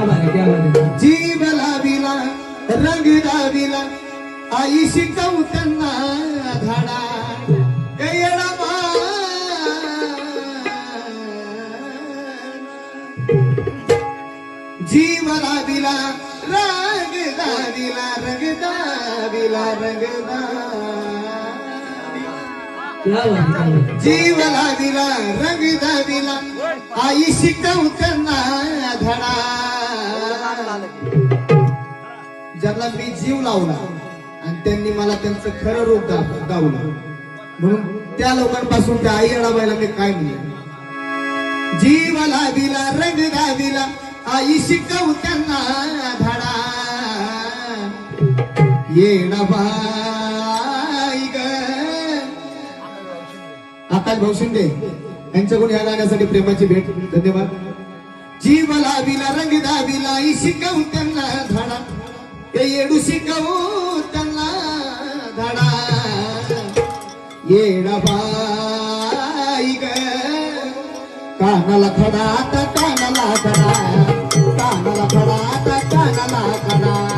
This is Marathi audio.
जीव लाविला रंग दाविला आई शिकवू त्यांना धाडा. जीव लाविला रंग दाविला रंग दाविला रंग दाविला जीव लाविला रंग दाविला आई शिकवू त्यांना ज्याला मी जीव लावला आणि त्यांनी मला त्यांचं खरं रूप दा- दावलं. म्हणून त्या लोकांपासून त्या आई अडाबाईला मी काय म्हणलं जीव लाविला रंग दाविला आई शिकवू त्यांना धडा. येणा बाई ग. आकाश भाऊ शिंदे यांच्याकडून या गाण्यासाठी प्रेमाची भेट. धन्यवाद. जीव लाविला रंग तिला आई शिकवू त्यांना धडा. ते येडू शिकवू त्यांना धडा. येडा बाई ग. कानाला खडा आता कानाला धडा. कानाला खडा आता कानाला खडा